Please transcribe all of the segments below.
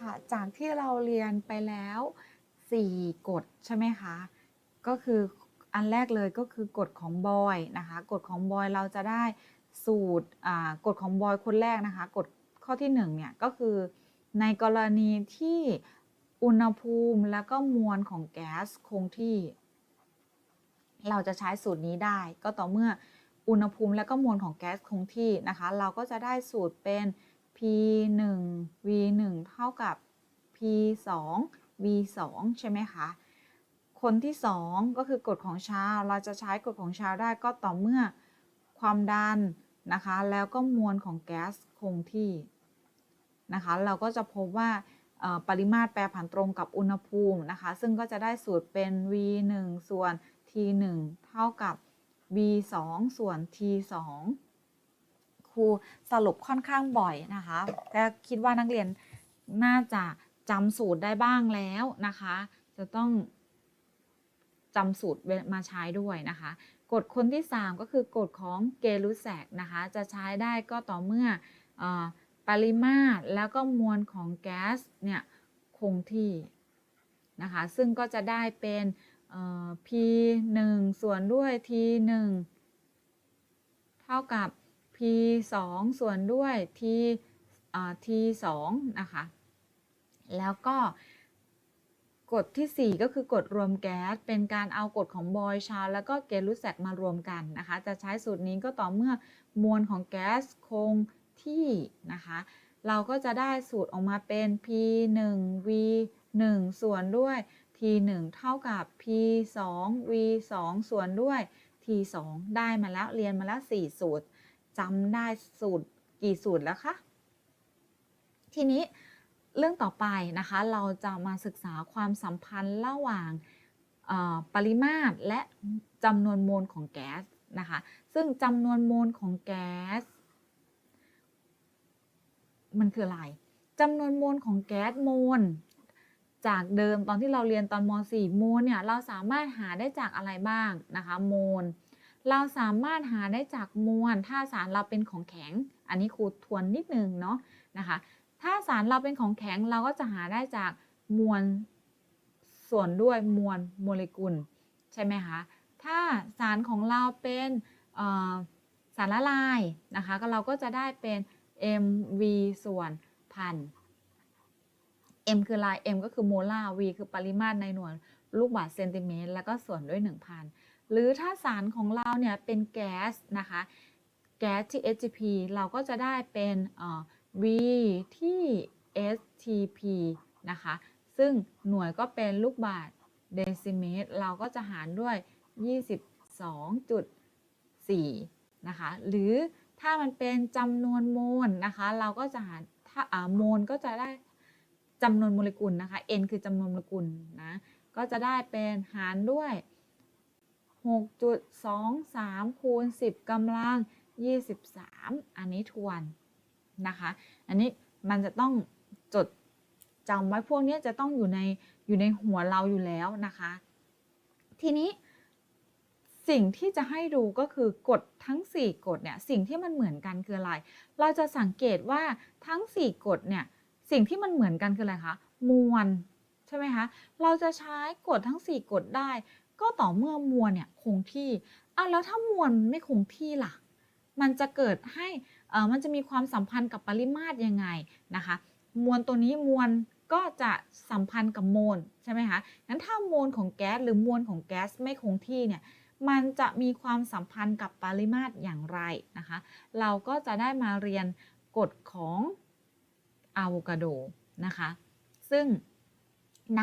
ค่ะ จากที่เราเรียนไปแล้ว 4 กฎใช่ไหมคะ ก็คืออันแรกเลยก็คือกฎของบอยนะคะ กฎของบอยเราจะได้สูตรกฎของบอยคนแรกนะคะ กฎข้อที่1เนี่ยก็คือในกรณีที่อุณหภูมิแล้วก็มวลของแก๊สคงที่ เราจะใช้สูตรนี้ได้ ก็ต่อเมื่ออุณหภูมิและก็มวลของแก๊สคงที่นะคะ เราก็จะได้สูตรเป็น P 1 V 1เท่ากับ P 2 V 2ใช่ไหมคะ คนที่ 2 ก็คือกฎของชาวเราจะใช้กฎของชาวได้ก็ต่อเมื่อความดันนะคะ แล้วก็มวลของแก๊สคงที่นะคะ เราก็จะพบว่าปริมาตรแปรผันตรงกับอุณหภูมินะคะ ซึ่งก็จะได้สูตรเป็น V 1ส่วน T 1เท่ากับ V 2ส่วน T 2 รูสรุปค่อนข้างบ่อยนะคะแต่คิดว่านักเรียนน่าจะจำสูตรได้บ้างแล้วนะคะ จะต้องจำสูตรมาใช้ด้วยนะคะกฎคนที่ 3 ก็คือกฎของเกลูแซกนะคะ จะใช้ได้ก็ต่อเมื่ออปริมาตรแล้วก็มวลของแก๊สเนี่ยคงที่นะคะ ซึ่งก็จะได้เป็น P 1ส่วนด้วย T 1เท่ากับ P 2ส่วนด้วย T อ่า T 2นะคะ แล้วก็กฎที่ 4 ก็คือกฎรวมแก๊ส เป็นการเอากฎของบอยชาร์แล้วก็เกลูแซกมารวมกันนะคะ จะใช้สูตรนี้ก็ต่อเมื่อมวลของแก๊สคงที่นะคะ เราก็จะได้สูตรออกมาเป็น P 1 V 1ส่วนด้วย T 1เท่ากับ P 2 V 2ส่วนด้วย T 2ได้มาแล้วเรียนมาแล้ว 4 สูตร จำได้สูตรกี่สูตรแล้วคะ ทีนี้เรื่องต่อไปนะคะเราจะมาศึกษาความสัมพันธ์ระหว่างปริมาตรและจำนวนโมลของแก๊สนะคะ ซึ่งจำนวนโมลของแก๊ส มันคืออะไรจำนวนโมลของแก๊สโมลจากเดิมตอนที่เราเรียนตอนม .4 โมลเนี่ยเราสามารถหาได้จากอะไรบ้างนะคะโมล เราสามารถหาได้จากมวล ถ้าสารเราเป็นของแข็ง อันนี้ครูทวนนิดนึงเนาะนะคะ ถ้าสารเราเป็นของแข็งเราก็จะหาได้จากมวลส่วนด้วยมวลโมเลกุลใช่ไหมคะ ถ้าสารของเราเป็นสารละลายนะคะก็เราก็จะได้เป็น mv ส่วนพัน m คือลาย m ก็คือโมลาร์ v คือปริมาตรในหน่วยลูกบาศก์เซนติเมตร แล้วก็ส่วนด้วย 1,000 หรือถ้าสารของเราเนี่ยเป็นแก๊สนะคะแก๊สที่ SGP เราก็จะได้เป็นอ่อ V ที่ STP นะคะ ซึ่งหน่วยก็เป็นลูกบาศก์เดซิเมตร เราก็จะหารด้วย 22.4 นะคะ หรือถ้ามันเป็นจำนวนโมลนะคะ เราก็จะหารถ้าอ่าโมลก็จะได้จำนวนโมเลกุลนะคะ n คือจำนวนโมเลกุลนะ ก็จะได้เป็นหารด้วย 6.23 คูณ 10กำลัง 23 อันนี้ทวนนะคะ อันนี้มันจะต้องจดจำไว้พวกนี้จะต้องอยู่ในอยู่ในหัวเราอยู่แล้วนะคะ ทีนี้สิ่งที่จะให้ดูก็คือกฎทั้ง 4กฎเนี่ยสิ่งที่มันเหมือนกันคืออะไร เราจะสังเกตว่าทั้ง 4กฎเนี่ยสิ่งที่มันเหมือนกันคืออะไรคะมวลใช่ไหมคะเราจะใช้กฎทั้ง 4กฎได้ ก็ต่อเมื่อมวลเนี่ยคงที่อ้าวแล้วถ้ามวลไม่คงที่ล่ะ มันจะเกิดให้เอ่อมันจะมีความสัมพันธ์กับปริมาตรยังไงนะคะ มวลตัวนี้มวลก็จะสัมพันธ์กับโมลใช่ไหมคะงั้นถ้ามวลของแก๊สหรือมวลของแก๊สไม่คงที่เนี่ย มันจะมีความสัมพันธ์กับปริมาตรอย่างไรนะคะ เราก็จะได้มาเรียนกฎของอะโวคาโดนะคะ ซึ่ง ใน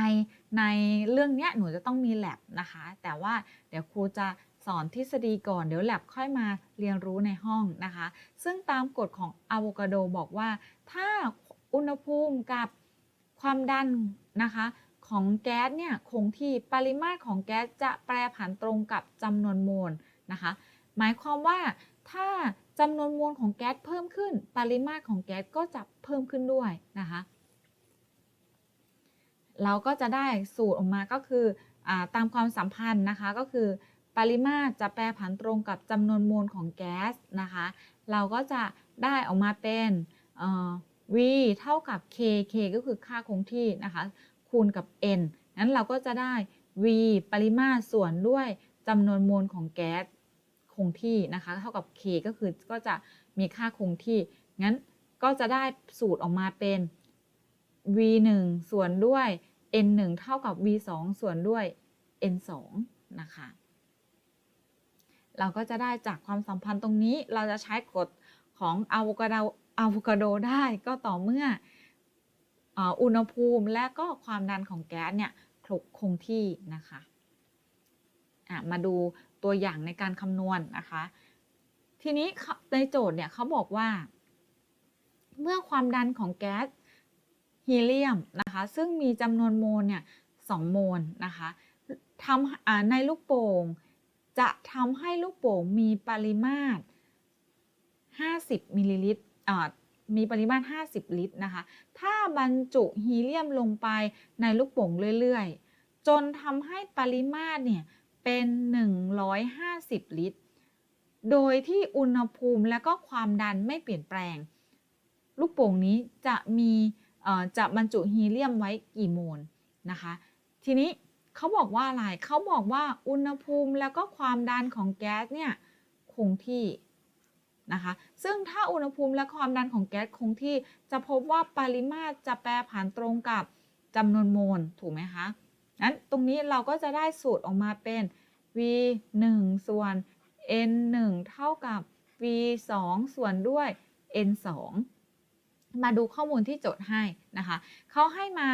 ในเรื่องเนี้ยหนูจะต้องมี lab นะคะ แต่ว่าเดี๋ยวครูจะสอนทฤษฎีก่อนเดี๋ยว lab ค่อยมาเรียนรู้ในห้องนะคะ ซึ่งตามกฎของอะโวคาโดบอกว่า ถ้าอุณหภูมิกับความดันนะคะของแก๊สเนี่ยคงที่ปริมาตรของแก๊สจะแปรผันตรงกับจำนวนโมลนะคะ หมายความว่าถ้าจำนวนโมลของแก๊สเพิ่มขึ้น ปริมาตรของแก๊สก็จะเพิ่มขึ้นด้วยนะคะ เราก็จะได้สูตรออกมาก็คืออตามความสัมพันธ์นะคะก็คือ ปริมาตรจะแปรผันตรงกับจำนวนโมลของแก๊สนะคะ เราก็จะได้ออกมาเป็น v เท่ากับ k k ก็คือค่าคงที่นะคะ คูณกับ n นั้นเราก็จะได้ v ปริมาตรส่วนด้วยจำนวนมวลของแก๊สคงที่นะคะ เท่ากับ k ก็คือก็จะมีค่าคงที่ งั้นก็จะได้สูตรออกมาเป็น v 1ส่วนด้วย n 1เท่ากับ v 2ส่วนด้วย n 2นะคะ เราก็จะได้จากความสัมพันธ์ตรงนี้เราจะใช้กฎของอะโวคาโดอะโวคาโดได้ก็ต่อเมื่ออ,อุณหภูมิและก็ความดันของแก๊สเนี่ยคงคงที่นะคะะมาดูตัวอย่างในการคำนวณนะคะ ทีนี้ในโจทย์เนี่ยเขาบอกว่า เมื่อความดันของแก๊ส ฮีเลียมนะคะ ซึ่งมีจำนวนโมลเนี่ยสองโมลนะคะทำในลูกโป่งจะทำให้ลูกโป่งมีปริมาตร 50มิลลิลิตรมีปริมาตร 50 ลิตรนะคะ ถ้าบรรจุฮีเลียมลงไปในลูกโป่งเรื่อยๆ จนทำให้ปริมาตรเนี่ยเป็น 150 ลิตร โดยที่อุณหภูมิและก็ความดันไม่เปลี่ยนแปลง ลูกโป่งนี้จะมี จะบรรจุฮีเลียมไว้กี่โมลนะคะ ทีนี้เขาบอกว่าอะไรเขาบอกว่าอุณหภูมิแล้วก็ความดันของแก๊สเนี่ยคงที่นะคะ ซึ่งถ้าอุณหภูมิและความดันของแก๊สคงที่จะพบว่าปริมาตรจะแปรผันตรงกับจำนวนโมลถูกไหมคะนั้นตรงนี้เราก็จะได้สูตรออกมาเป็น v 1ส่วน n 1เท่ากับ v 2ส่วนด้วย n 2 มาดูข้อมูลที่โจทย์ให้นะคะเขาให้มา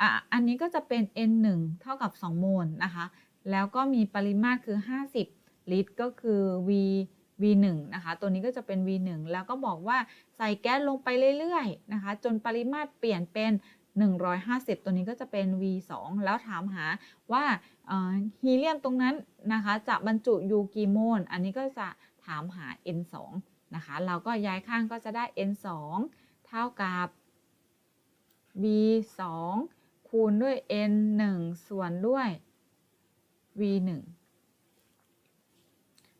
อะอันนี้ก็จะเป็น n 1เท่ากับ 2 โมลนะคะ แล้วก็มีปริมาตรคือ 50 ลิตร ก็คือ v v 1นะคะ ตัวนี้ก็จะเป็น v 1แล้วก็บอกว่าใส่แก๊สลงไปเรื่อยๆนะคะ จนปริมาตรเปลี่ยนเป็น 150 ตัวนี้ก็จะเป็น v 2แล้วถามหาว่าฮีเลียมตรงนั้นนะคะ จะบรรจุอยู่กี่โมล อันนี้ก็จะถามหา n 2นะคะ เราก็ย้ายข้างก็จะได้ n 2 เท่ากับ v 2คูณด้วย n 1ส่วนด้วย v 1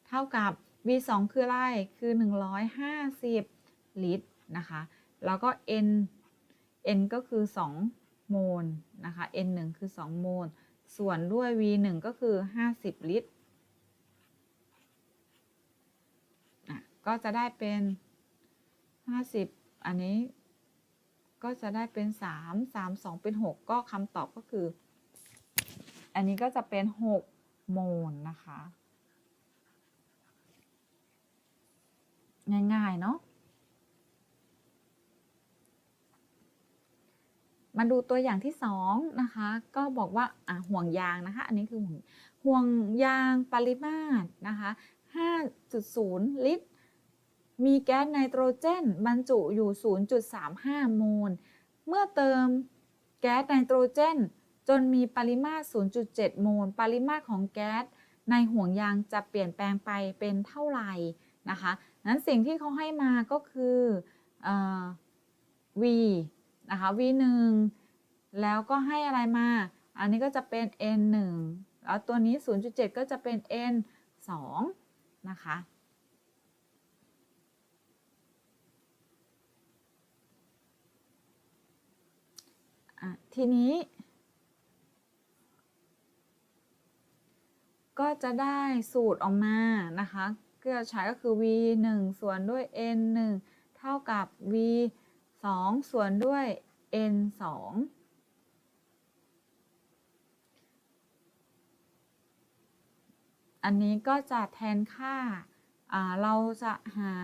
เท่ากับ v 2คืออะไร คือ 150 ลิตรนะคะ แล้วก็ n n ก็คือ 2 โมลนะคะ n 1คือ 2 โมล ส่วนด้วย v 1ก็คือ 50 ลิตรก็จะได้เป็น 50 อันนี้ก็จะได้เป็น3 3 2เป็น6ก็คำตอบก็คือ อันนี้ก็จะเป็น6โมลนะคะ ง่ายๆ เนาะมาดูตัวอย่างที่2นะคะ ก็บอกว่าอะห่วงยางนะคะ อันนี้คือห่วงห่วงยางปริมาตรนะคะ5.0 ลิตร มีแก๊สไนโตรเจนบรรจุอยู่ 0.35 โมล เมื่อเติมแก๊สไนโตรเจน จนมีปริมาตร 0.7 โมล ปริมาตรของแก๊สในห่วงยางจะเปลี่ยนแปลงไปเป็นเท่าไหร่นะคะนั้นสิ่งที่เขาให้มาก็คือเออ v นะคะ v 1แล้วก็ให้อะไรมา อันนี้ก็จะเป็น n 1แล้วตัวนี้ 0.7 ก็จะเป็น n 2นะคะอะ ทีนี้ ก็จะได้สูตรออกมานะคะก็จะใช้ก็คือ v 1 ส่วนด้วย n 1เท่ากับ v 2ส่วนด้วย n 2อันนี้ก็จะแทนค่า เราจะหา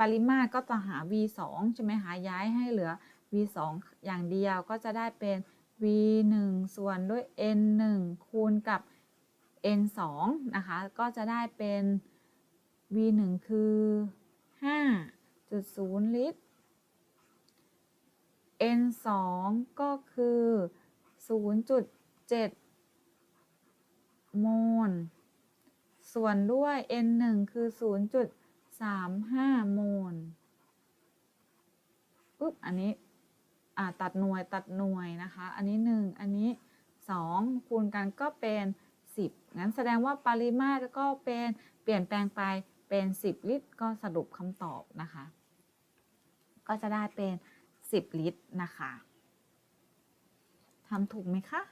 ปริมาตรก็จะหา v 2ใช่ไหมคะ ย้ายให้เหลือ v 2 อย่างเดียวก็จะได้เป็น v 1 ส่วนด้วย n 1 คูณกับ n 2 นะคะ ก็จะได้เป็น v 1 คือ 5.0 ลิตร n 2 ก็คือ 0.7 โมล ส่วนด้วย n 1 คือ 0.35 โมลปุ๊บ อันนี้ ตัดหน่วยตัดหน่วยนะคะ อันนี้ 1 อันนี้ 2 คูณกันก็เป็น 10 งั้นแสดงว่าปริมาตรก็เป็นเปลี่ยนแปลงไปเป็น 10 ลิตร ก็สรุปคำตอบนะคะ ก็จะได้เป็น 10 ลิตรนะคะทำถูกไหมคะ